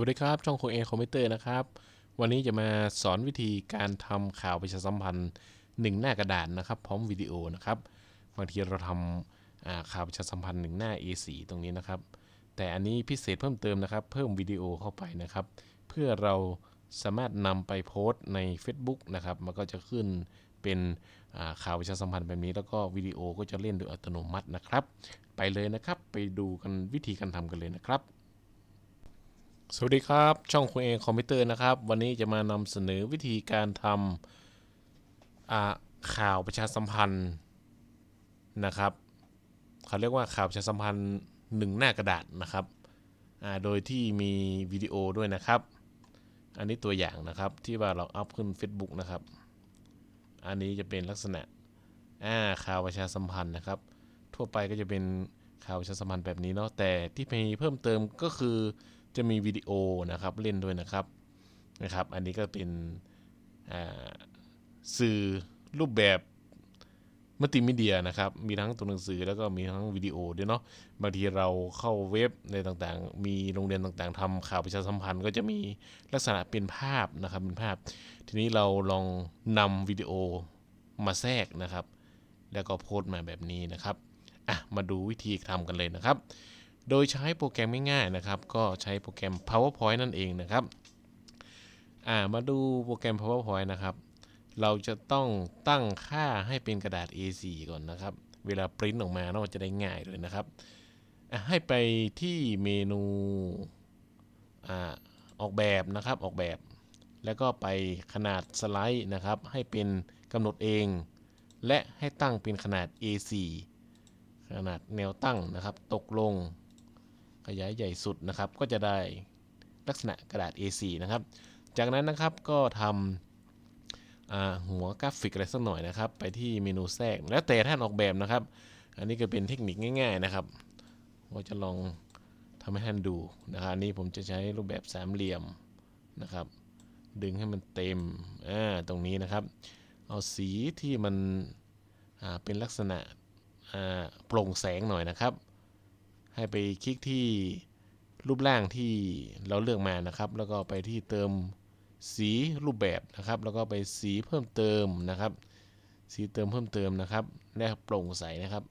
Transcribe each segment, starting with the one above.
วัสดีครับ ช่องโคเอคอมพิวเตอร์นะครับ วันนี้จะมาสอนวิธีการทำข่าวประชาสัมพันธ์หนึ่งหน้ากระดาษนะครับ พร้อมวิดีโอนะครับบางทีเราทำข่าวประชาสัมพันธ์หนึ่งหน้า A4 ตรงนี้นะครับ แต่อันนี้พิเศษเพิ่มเติมนะครับ เพิ่มวิดีโอเข้าไปนะครับ เพื่อเราสามารถนำไปโพสต์ใน Facebook นะครับ มันก็จะขึ้นเป็นข่าวประชาสัมพันธ์แบบนี้ แล้วก็วิดีโอก็จะเล่นโดยอัตโนมัตินะครับ ไปเลยนะครับ ไปดูกันวิธีการทำกันเลยนะครับ สวัสดีครับ ช่องคุณเองคอมพิวเตอร์นะครับ วันนี้จะมานำเสนอวิธีการทำข่าวประชาสัมพันธ์นะครับเขาเรียกว่าข่าวประชาสัมพันธ์หนึ่งหน้ากระดาษนะครับโดยที่มีวิดีโอด้วยนะครับ อันนี้ตัวอย่างนะครับที่ว่าเราอัพขึ้น Facebook นะครับ อันนี้จะเป็นลักษณะข่าวประชาสัมพันธ์นะครับ ทั่วไปก็จะเป็นข่าวประชาสัมพันธ์แบบนี้เนาะแต่ที่มีเพิ่มเติมก็คือ จะมีวิดีโอนะครับเล่นด้วยนะครับนะครับ อันนี้ก็เป็นสื่อรูปแบบมัลติมีเดียนะครับ มีทั้งตัวหนังสือแล้วก็มีทั้งวิดีโอด้วยเนาะ บางทีเราเข้าเว็บในต่างๆ มีโรงเรียนต่างๆทำข่าวประชาสัมพันธ์ ก็จะมีลักษณะเป็นภาพนะครับ เป็นภาพ ทีนี้เราลองนำวิดีโอมาแทรกนะครับ แล้วก็โพสต์มาแบบนี้นะครับ อะ มาดูวิธีทำกันเลยนะครับ โดยใช้โปรแกรมง่ายๆนะครับ ก็ใช้โปรแกรม PowerPoint นั่นเองนะครับ่ามาดูโปรแกรม PowerPoint นะครับ เราจะต้องตั้งค่าให้เป็นกระดาษ A4 ก่อนนะครับ เวลาปริ้นออกมาเนาะจะได้ง่ายเลยนะครับ ให้ไปที่เมนูอออกแบบนะครับ ออกแบบ แล้วก็ไปขนาดสไลด์นะครับ ให้เป็นกำหนดเอง และให้ตั้งเป็นขนาด A4 ขนาดแนวตั้งนะครับ ตกลง ขยายใหญ่สุดนะครับ ก็จะได้ลักษณะกระดาษ A4 นะครับ จากนั้นนะครับก็ทำหัวกราฟิกอะไรสักหน่อยนะครับ ไปที่เมนูแทรกแล้วแต่ท่านออกแบบนะครับ อันนี้ก็เป็นเทคนิคง่าย ๆนะครับว่าจะลองทำให้ท่านดูนะครับอันนี้ผมจะใช้รูปแบบสามเหลี่ยมนะครับ ดึงให้มันเต็มอ่าตรงนี้นะครับ เอาสีที่มันเป็นลักษณะโปร่งแสงหน่อยนะครับ ให้ไปคลิกที่รูปร่างที่เราเลือกมานะครับ แล้วก็ไปที่เติมสีรูปแบบนะครับ แล้วก็ไปสีเพิ่มเติมนะครับ สีเติมเพิ่มเติมนะครับและโปร่งใสนะครับ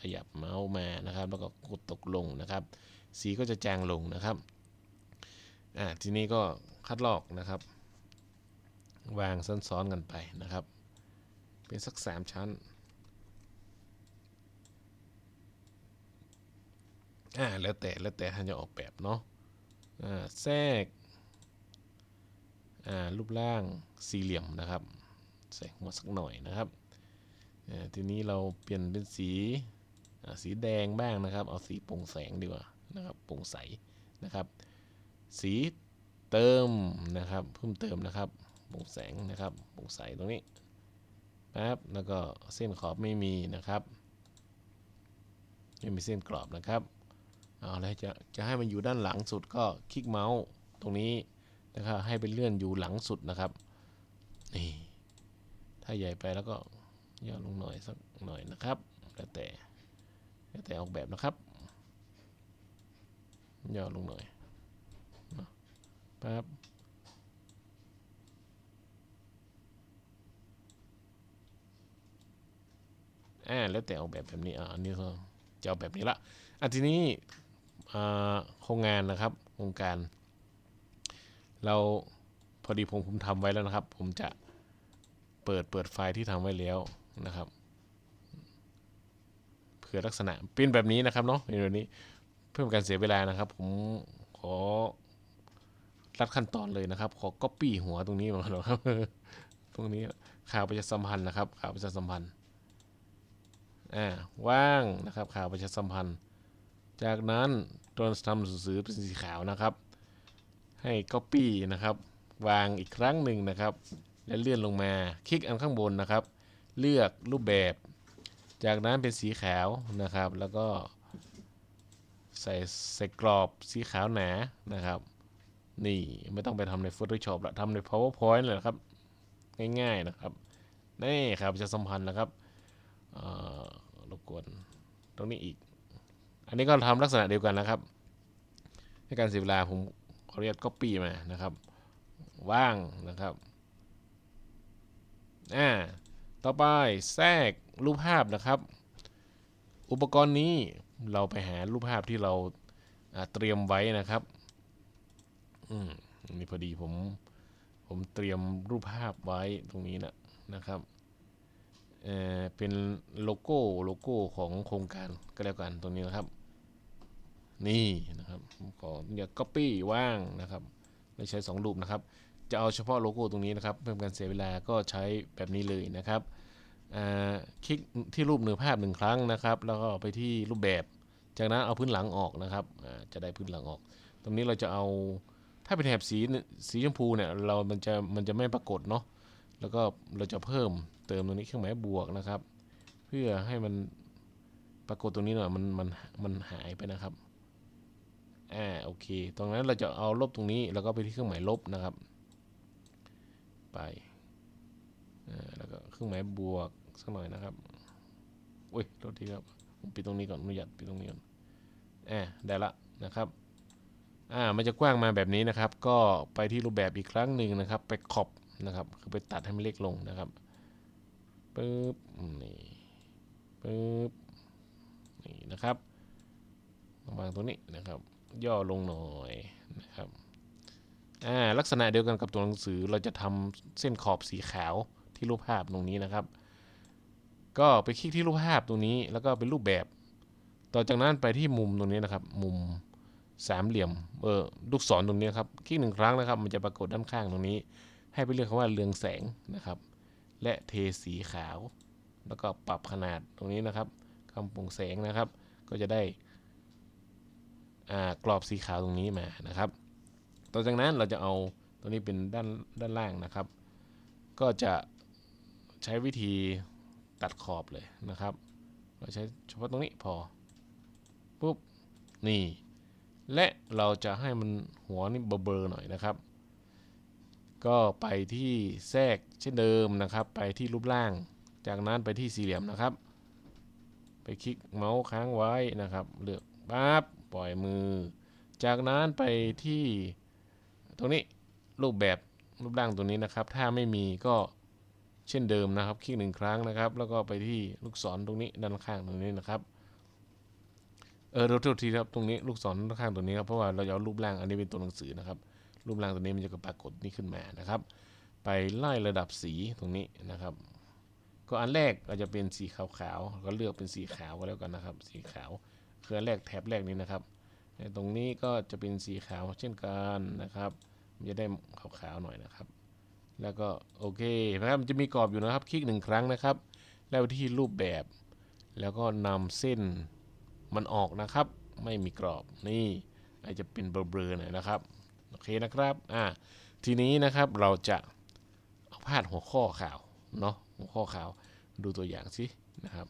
ขยับเมาส์มานะครับ แล้วก็กดตกลงนะครับ สีก็จะจางลงนะครับอ่าทีนี้ก็คัดลอกนะครับ วางซ้อนๆกันไปนะครับ เป็นสัก 3 ชั้น อ่าแล้วแต่แล้วแต่ท่านจะออกแบบเนาะอ่าแทรกอ่ารูปร่างสี่เหลี่ยมนะครับใส่หัวสักหน่อยนะครับอ่าทีนี้เราเปลี่ยนเป็นสีอ่าสีแดงบ้างนะครับ เอาสีโปร่งแสงดีกว่านะครับโปร่งใสนะครับ สีเติมนะครับ เพิ่มเติมนะครับโปร่งแสงนะครับโปร่งใสตรงนี้ปั๊บแล้วก็เส้นขอบไม่มีนะครับไม่มีเส้นกรอบนะครับ เอาแล้วจะจะให้มันอยู่ด้านหลังสุดก็คลิกเมาส์ตรงนี้นะครับให้เป็นเลื่อนอยู่หลังสุดนะครับนี่ถ้าใหญ่ไปแล้วก็ย่อลงหน่อยสักหน่อยนะครับแล้วแต่แล้วแต่ออกแบบนะครับย่อลงหน่อยนาะปั๊บอ่าแล้วแต่ออกแบบแบบนี้อ่าอันนี้ก็จะเอาแบบนี้ละอะทีนี้ โครงงานนะครับโครงการ เราพอดีผมผมทำไว้แล้วนะครับ ผมจะเปิดเปิดไฟล์ที่ทำไว้แล้วนะครับเพื่อลักษณะเป็นแบบนี้นะครับเนาะเป็นแบบนี้เพื่อการเสียเวลานะครับ ผมขอรัดขั้นตอนเลยนะครับ ขอ copy หัวตรงนี้มาหน่อยครับ ตรงนี้ข่าวประชาสัมพันธ์นะครับ ข่าวประชาสัมพันธ์อ่าว่างนะครับ ข่าวประชาสัมพันธ์ จากนั้นตัวทำหนังสือเป็นสีขาวนะครับ ให้ Copy นะครับ วางอีกครั้งหนึ่งนะครับ และเลื่อนลงมาคลิกอันข้างบนนะครับ เลือกรูปแบบ จากนั้นเป็นสีขาวนะครับ แล้วก็ใส่ใส่กรอบสีขาวหนานะครับ นี่ไม่ต้องไปทำใน Photoshop ละทำใน PowerPoint เลยครับ ง่ายๆนะครับ นี่ครับประสัมพันธ์นะครับรบกวนตรงนี้อีก อันนี้ก็ทำลักษณะเดียวกันนะครับ ในการเสียเวลาผมขออนุญาต copy มานะครับ ว่างนะครับอ่าต่อไปแทรกรูปภาพนะครับ อุปกรณ์นี้เราไปหารูปภาพที่เราอ่าเตรียมไว้นะครับอืมนี่พอดีผมผมเตรียมรูปภาพไว้ตรงนี้นะนะครับเอ่อเป็นโลโก้โลโก้ของโครงการก็แล้วกันตรงนี้นะครับ นี่นะครับขออย่า copy ว่างนะครับ ไม่ใช้2รูปนะครับ จะเอาเฉพาะโลโก้ตรงนี้นะครับ เพื่อการเสียเวลาก็ใช้แบบนี้เลยนะครับคลิกที่รูปเหนือภาพหนึ่งครั้งนะครับ แล้วก็ไปที่รูปแบบ จากนั้นเอาพื้นหลังออกนะครับจะได้พื้นหลังออก ตรงนี้เราจะเอาถ้าเป็นแถบสีสีชมพูเนี่ยเรา มันจะมันจะไม่ปรากฏเนาะแล้วก็เราจะเพิ่มเติมตรงนี้เครื่องหมายบวกนะครับ เพื่อให้มันปรากฏตรงนี้หน่อยมันมันมันหายไปนะครับ อ่าโอเค ตรงนั้นเราจะเอาลบตรงนี้แล้วก็ไปที่เครื่องหมายลบนะครับ ไปอ่าแล้วก็เครื่องหมายบวกสักหน่อยนะครับอุ้ยโทษทีครับผมปิดตรงนี้ก่อนอนุญาตปิดตรงนี้ก่อนอ่าได้ละนะครับอ่ามันจะกว้างมาแบบนี้นะครับ ก็ไปที่รูปแบบอีกครั้งหนึ่งนะครับ ไปขอบนะครับคือไปตัดให้มันเล็กลงนะครับปึ๊บนี่ปึ๊บนี่นะครับวางตรงนี้นะครับ ย่อลงหน่อยนะครับอ่าลักษณะเดียวกันกับตัวหนังสือเราจะทำเส้นขอบสีขาวที่รูปภาพตรงนี้นะครับ ก็ไปคลิกที่รูปภาพตรงนี้แล้วก็เป็นรูปแบบ ต่อจากนั้นไปที่มุมตรงนี้นะครับ มุมสามเหลี่ยมเออลูกศรตรงนี้ครับคลิกหนึ่งครั้งนะครับ มันจะปรากฏด้านข้างตรงนี้ ให้ไปเลือกคำว่าเรืองแสงนะครับ และเทสีขาว แล้วก็ปรับขนาดตรงนี้นะครับคำปรุงแสงนะครับ ก็จะได้ กรอบสีขาวตรงนี้มานะครับ ต่อจากนั้นเราจะเอาตัวนี้เป็นด้านด้านล่างนะครับ ก็จะใช้วิธีตัดขอบเลยนะครับ เราใช้เฉพาะตรงนี้พอปุ๊บนี่ และเราจะให้มันหัวนี่เบลอๆหน่อยนะครับ ก็ไปที่แทรกเช่นเดิมนะครับ ไปที่รูปร่าง จากนั้นไปที่สี่เหลี่ยมนะครับ ไปคลิกเมาส์ค้างไว้นะครับ เลือกปั๊บ ปล่อยมือ จากนั้นไปที่ตรงนี้รูปแบบรูปร่างตัวนี้นะครับ ถ้าไม่มีก็เช่นเดิมนะครับ คลิกหนึ่งครั้งนะครับ แล้วก็ไปที่ลูกศรตรงนี้ด้านข้างตรงนี้นะครับ เออเราโทษทีครับตรงนี้ลูกศรด้านข้างตรงนี้ครับ เพราะว่าเราเอารูปร่างอันนี้เป็นตัวหนังสือนะครับ รูปร่างตัวนี้มันจะปรากฏนี่ขึ้นมานะครับ ไปไล่ระดับสีตรงนี้นะครับ ก็อันแรกก็จะเป็นสีขาวๆ ก็เลือกเป็นสีขาวก็แล้วกันนะครับ สีขาว คือแรกแถบแรกนี้นะครับ ตรงนี้ก็จะเป็นสีขาวเช่นกันนะครับจะได้ขาวๆหน่อยนะครับ แล้วก็โอเคนะครับมันจะมีกรอบอยู่นะครับ คลิกหนึ่งครั้งนะครับ แล้วที่รูปแบบ แล้วก็นำเส้นมันออกนะครับ ไม่มีกรอบนี่อาจจะเป็นเบลอๆหน่อยนะครับโอเคนะครับอ่าทีนี้นะครับเราจะเอาพาดหัวข้อข่าวเนาะหัวข้อข่าวดูตัวอย่างสินะครับ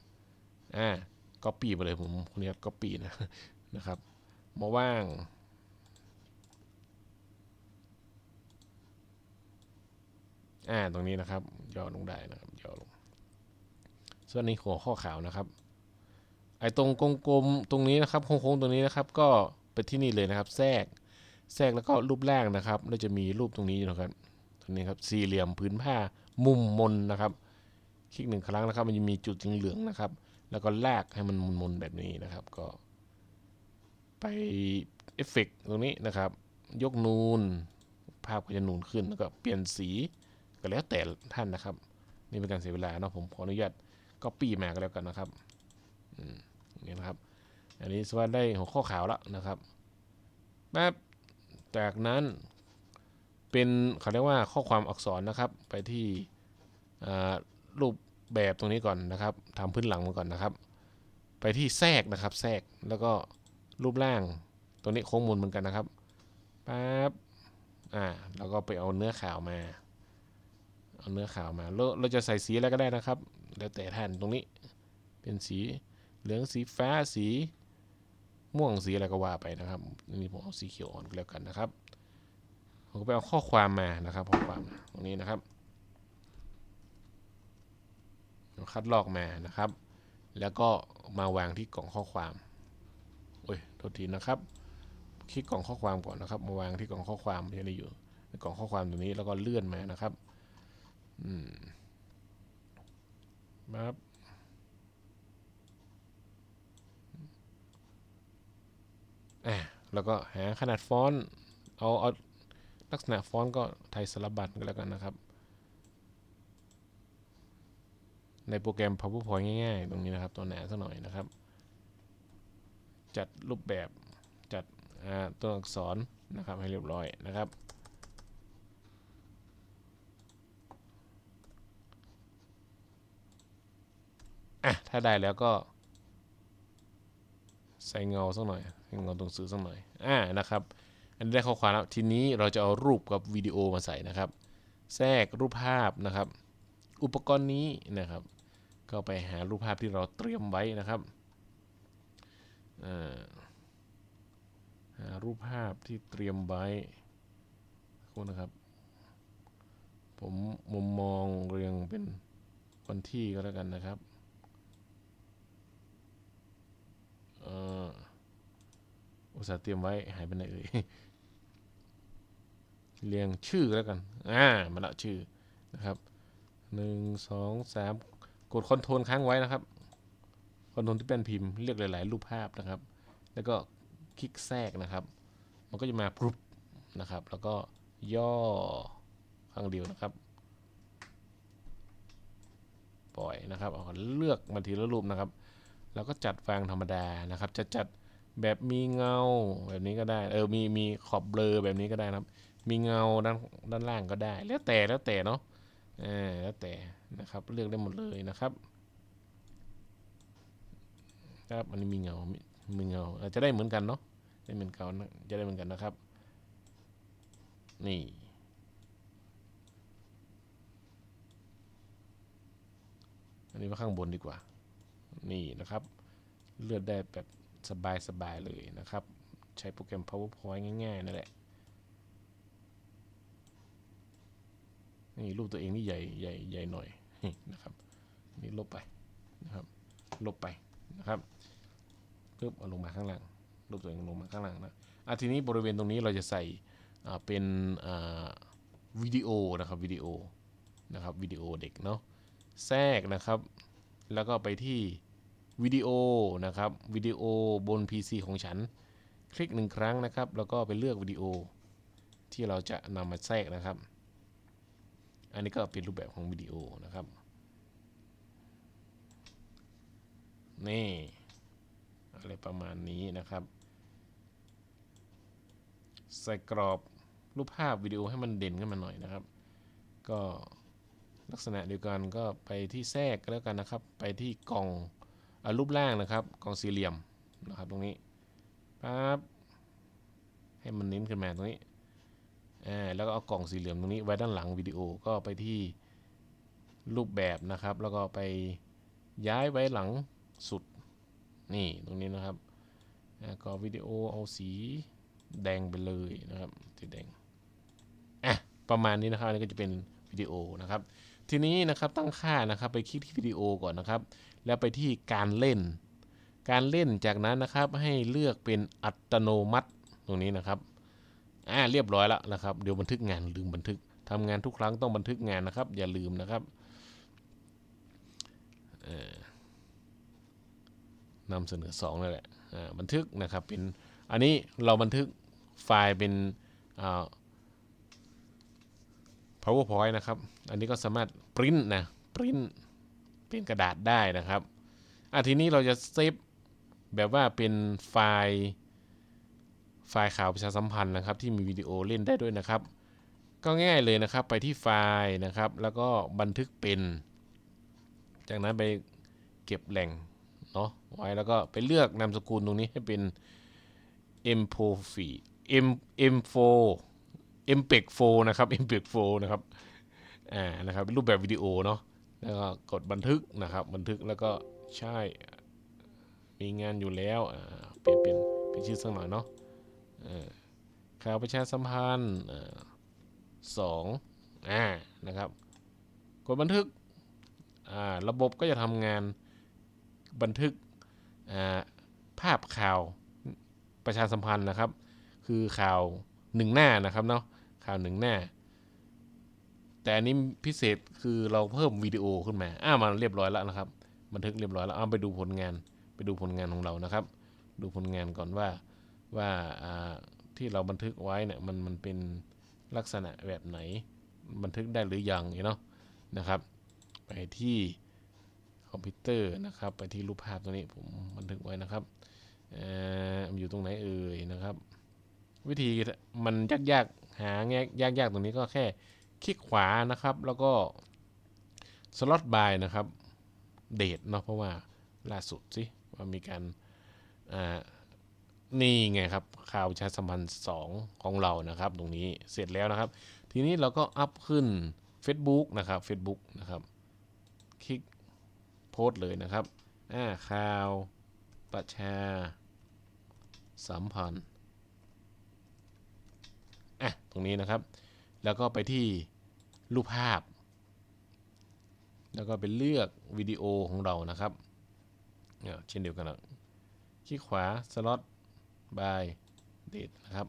อ่า ก็ปีไปเลยผมคนนี้ก็ปีนะนะครับมาว่างอ่าตรงนี้นะครับย่อลงได้นะครับย่อลง ส่วนนี้หัวข้อข่าวนะครับ ไอ้ตรงกลมๆตรงนี้นะครับโค้งๆตรงนี้นะครับ ก็ไปที่นี่เลยนะครับ แทรกแทรกแล้วก็รูปแรกนะครับแล้วจะมีรูปตรงนี้นะครับตรงนี้ครับสี่เหลี่ยมพื้นผ้ามุมมนนะครับ คลิกหนึ่งครั้งนะครับ มันจะมีจุดเหลืองๆนะครับ แล้วก็ลากให้มันมุนๆแบบนี้นะครับ ก็ไปเอฟเฟกตรงนี้นะครับ ยกนูน ภาพก็จะนูนขึ้นแล้วก็เปลี่ยนสีก็แล้วแต่ท่านนะครับ นี่เป็นการเสียเวลาเนาะผมขออนุญาตก็ปีมาก็แล้วกันนะครับอืมนี่นะครับ อันนี้สวัสดได้หัวข้อข่าวแล้วนะครับแป๊บจากนั้นเป็นเขาเรียกว่าข้อความอักษรนะครับ ไปที่รูป แบบตรงนี้ก่อนนะครับทำพื้นหลังมาก่อนนะครับ ไปที่แทรกนะครับ แทรกแล้วก็รูปร่างตัวนี้โค้งมนเหมือนกันนะครับปั๊บอ่าแล้วก็ไปเอาเนื้อขาวมาเอาเนื้อขาวมาเราเราจะใส่สีอะไรก็ได้นะครับ แล้วแต่ท่านตรงนี้เป็นสีเหลืองสีฟ้าสีม่วงสีอะไรก็ว่าไปนะครับนี่ผมเอาสีเขียวอ่อนแล้วกันนะครับผมก็ไปเอาข้อความมานะครับข้อความตรงนี้นะครับ คัดลอกมานะครับ แล้วก็มาวางที่กล่องข้อความโอ้ยโทษทีนะครับ คลิกกล่องข้อความก่อนนะครับ มาวางที่กล่องข้อความที่นี่อยู่ในกล่องข้อความตรงนี้แล้วก็เลื่อนมานะครับอืมครับอะแล้วก็หาขนาดฟอนต์เอาเอาลักษณะฟอนต์ก็ไทยสลับบัตก็แล้วกันนะครับ ในโปรแกรม PowerPoint ง่ายๆ ตรงนี้นะครับ ตัวหนาสักหน่อยนะครับ จัดรูปแบบจัดตัวอักษรนะครับให้เรียบร้อยนะครับอะถ้าได้แล้วก็ ใส่เงาสักหน่อยให้เงาตรงสื่อสักหน่อยอ่านะครับ อันนี้ได้ข้อความแล้วทีนี้เราจะเอารูปกับวิดีโอมาใส่นะครับ แทรกรูปภาพนะครับ อุปกรณ์นี้นะครับ ก็ไปหารูปภาพที่เราเตรียมไว้นะครับหารูปภาพที่เตรียมไว้คุณนะครับ ผมมุมมองเรียงเป็นวันที่ก็แล้วกันนะครับอุตส่าห์เตรียมไว้หายไปไหนเอ่ยเรียงชื่อก็แล้วกัน อ่า มาละชื่อนะครับหนึ่งสองสาม กดคอนโทรลค้างไว้นะครับคอนโทรลที่เป็นพิมพ์เรียกหลาย ๆ รูปภาพนะครับ แล้วก็คลิกแทรกนะครับ มันก็จะมาปุ๊บนะครับ แล้วก็ย่อข้างเดียวนะครับ ปล่อยนะครับเอาเลือกมาทีละรูปนะครับ แล้วก็จัดวางธรรมดานะครับ จะจัดแบบมีเงาแบบนี้ก็ได้ เออ มีมีขอบเบลอแบบนี้ก็ได้นะครับ มีเงาด้านด้านล่างก็ได้ แล้วแต่แล้วแต่เนาะ อ่าแล้วแต่นะครับเลือกได้หมดเลยนะครับครับอันนี้มีเงามีเงาอาจจะได้เหมือนกันเนาะได้เหมือนกันนะจะได้เหมือนกันนะครับ นี่อันนี้ว่าข้างบนดีกว่า นี่นะครับ เลือกได้แบบสบายๆเลยนะครับ ใช้โปรแกรม PowerPoint ง่ายๆนั่นแหละ นี่รูปตัวเองนี่ใหญ่ใหญ่ใหญ่หน่อยนะครับนี่ลบไปนะครับลบไปนะครับปึ๊บเอาลงมาข้างล่างรูปตัวเองลงมาข้างล่างนะอะทีนี้บริเวณตรงนี้เราจะใส่อ่าเป็นอ่าวิดีโอนะครับวิดีโอนะครับวิดีโอเด็กเนาะแทรกนะครับ แล้วก็ไปที่วิดีโอนะครับวิดีโอบน PC ของฉัน คลิกหนึ่งครั้งนะครับ แล้วก็ไปเลือกวิดีโอที่เราจะนำมาแทรกนะครับ อันนี้ก็เป็นรูปแบบของวิดีโอนะครับ นี่อะไรประมาณนี้นะครับ ใส่กรอบรูปภาพวิดีโอให้มันเด่นขึ้นมาหน่อยนะครับ ก็ลักษณะเดียวกันก็ไปที่แทรกก็แล้วกันนะครับ ไปที่กล่องอรูปล่างนะครับกล่องสี่เหลี่ยมนะครับตรงนี้ปั๊บให้มันเน้นขึ้นมาตรงนี้ อ่าแล้วก็เอากล่องสี่เหลี่ยมตรงนี้ไว้ด้านหลังวิดีโอก็ไปที่รูปแบบนะครับ แล้วก็ไปย้ายไว้หลังสุดนี่ตรงนี้นะครับก็วิดีโอเอาสีแดงไปเลยนะครับสีแดงอะประมาณนี้นะครับอันนี้ก็จะเป็นวิดีโอนะครับ ทีนี้นะครับตั้งค่านะครับไปคลิกที่วิดีโอก่อนนะครับ แล้วไปที่การเล่น การเล่นจากนั้นนะครับให้เลือกเป็นอัตโนมัติตรงนี้นะครับ อ่าเรียบร้อยแล้วนะครับ เดี๋ยวบันทึกงานลืมบันทึกทำงานทุกครั้งต้องบันทึกงานนะครับ อย่าลืมนะครับเอ่อนำเสนอสองนั่นแหละอ่าบันทึกนะครับเป็นอันนี้เราบันทึกไฟล์เป็นอ่า powerpoint นะครับ อันนี้ก็สามารถปริ้นนะปริ้นเป็นกระดาษได้นะครับอะทีนี้เราจะเซฟแบบว่าเป็นไฟล์ ไฟล์ข่าวประชาสัมพันธ์นะครับที่มีวิดีโอเล่นได้ด้วยนะครับ ก็ง่ายเลยนะครับไปที่ไฟล์นะครับ แล้วก็บันทึกเป็น จากนั้นไปเก็บแหล่งเนาะไว้แล้วก็ไปเลือกนามสกุลตรงนี้ให้เป็น m4 m m4 MPEG 4นะครับ MPEG 4นะครับอ่านะครับเป็นรูปแบบวิดีโอเนาะแล้วก็กดบันทึกนะครับ บันทึกแล้วก็ใช่มีงานอยู่แล้วอ่าเปลี่ยนเป็นเป็นชื่อสักหน่อยเนาะ ข่าวประชาสัมพันธ์สองอ่านะครับกดบันทึกอ่าระบบก็จะทำงานบันทึกอ่าภาพข่าวประชาสัมพันธ์นะครับ คือข่าวหนึ่งหน้านะครับเนาะข่าวหนึ่งหน้า แต่อันนี้พิเศษคือเราเพิ่มวิดีโอขึ้นมาอ้ามาเรียบร้อยแล้วนะครับ บันทึกเรียบร้อยแล้วเอาไปดูผลงานไปดูผลงานของเรานะครับ ดูผลงานก่อนว่า ว่าที่เราบันทึกไว้เนี่ยมันมันเป็นลักษณะแบบไหน บันทึกได้หรือยังเนาะนะครับ ไปที่คอมพิวเตอร์นะครับ ไปที่รูปภาพตัวนี้ผมบันทึกไว้นะครับเอ่อมันอยู่ตรงไหนเอ่ยนะครับ วิธีมันยากๆหาแงยากๆตรงนี้ก็แค่คลิกขวานะครับ แล้วก็สล็อตบายนะครับเดทเนาะเพราะว่าล่าสุดสิว่ามีการอ่า นี่ไงครับข่าวประชาสัมพันธ์2ของเรานะครับ ตรงนี้เสร็จแล้วนะครับ ทีนี้เราก็อัพขึ้น Facebook นะครับ Facebook นะครับ คลิกโพสต์เลยนะครับอ่าข่าวประชาสัมพันธ์อะตรงนี้นะครับ แล้วก็ไปที่รูปภาพ แล้วก็ไปเลือกวิดีโอของเรานะครับเนี่ยเช่นเดียวกันนะคลิกขวาสล็อต บายเดทนะครับ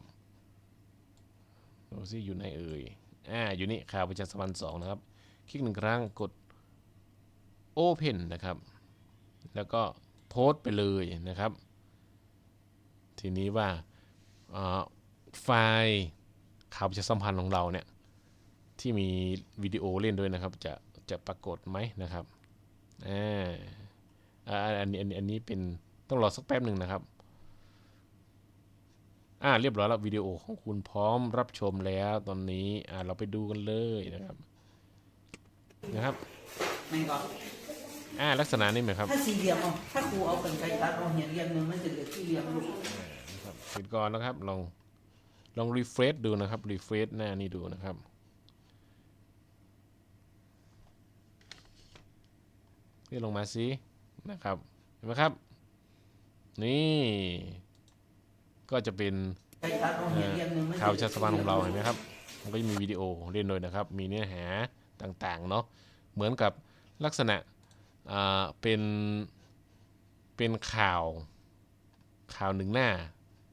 ดูซิอยู่ในเอ่ย อ่า อยู่นี่ข่าวประชาสัมพันธ์สองนะครับ คลิกหนึ่งครั้งกด Open นะครับ แล้วก็โพสต์ไปเลยนะครับ ทีนี้ว่าอ่าไฟล์ข่าวประชาสัมพันธ์ของเราเนี่ย ที่มีวิดีโอเล่นด้วยนะครับ จะจะปรากฏไหมนะครับ อ่า อันนี้อันนี้อันนี้เป็นต้องรอสักแป๊บหนึ่งนะครับ อ่าเรียบร้อยแล้ววิดีโอของคุณพร้อมรับชมแล้วตอนนี้อ่าเราไปดูกันเลยนะครับนะครับไม่ก็อ่าลักษณะนี้ไหมครับถ้าสี่เหลี่ยมเอาถ้าครูเอากันไกรตัดเอาเหียนเหลี่ยมหนึ่งมันจะเหลือสี่เหลี่ยมลูกนะครับปิดก่อนนะครับลองลองรีเฟรชดูนะครับรีเฟรชหน้านี้ดูนะครับนี่ลงมาสินะครับเห็นไหมครับ นี่ ก็จะเป็นข่าวประชาสัมพันธ์ของเราเห็นไหมครับมันก็จะมีวิดีโอเล่นด้วยนะครับ มีเนื้อหาต่างๆเนาะเหมือนกับลักษณะเป็นเป็นข่าวข่าวหนึ่งหน้า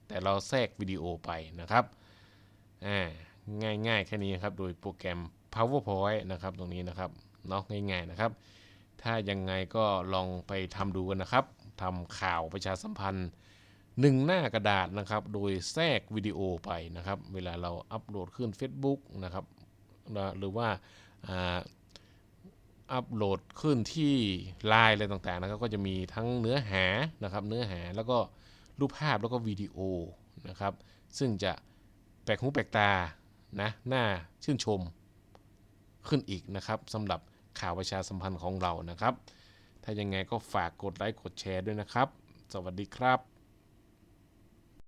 แต่เราแทรกวิดีโอไปนะครับง่ายๆแค่นี้ครับโดยโปรแกรม PowerPoint นะครับตรงนี้นะครับเนาะง่ายๆนะครับ ถ้ายังไงก็ลองไปทำดูกันนะครับทำข่าวประชาสัมพันธ์ หนึ่งหน้ากระดาษนะครับ โดยแทรกวิดีโอไปนะครับ เวลาเราอัปโหลดขึ้น Facebook นะครับ หรือว่าอ่าอัปโหลดขึ้นที่ไลน์อะไรต่างๆนะครับ ก็จะมีทั้งเนื้อหานะครับ เนื้อหาแล้วก็รูปภาพแล้วก็วิดีโอนะครับ ซึ่งจะแปลกหูแปลกตานะน่าชื่นชมขึ้นอีกนะครับสำหรับข่าวประชาสัมพันธ์ของเรานะครับ ถ้ายังไงก็ฝากกดไลค์กดแชร์ด้วยนะครับ สวัสดีครับ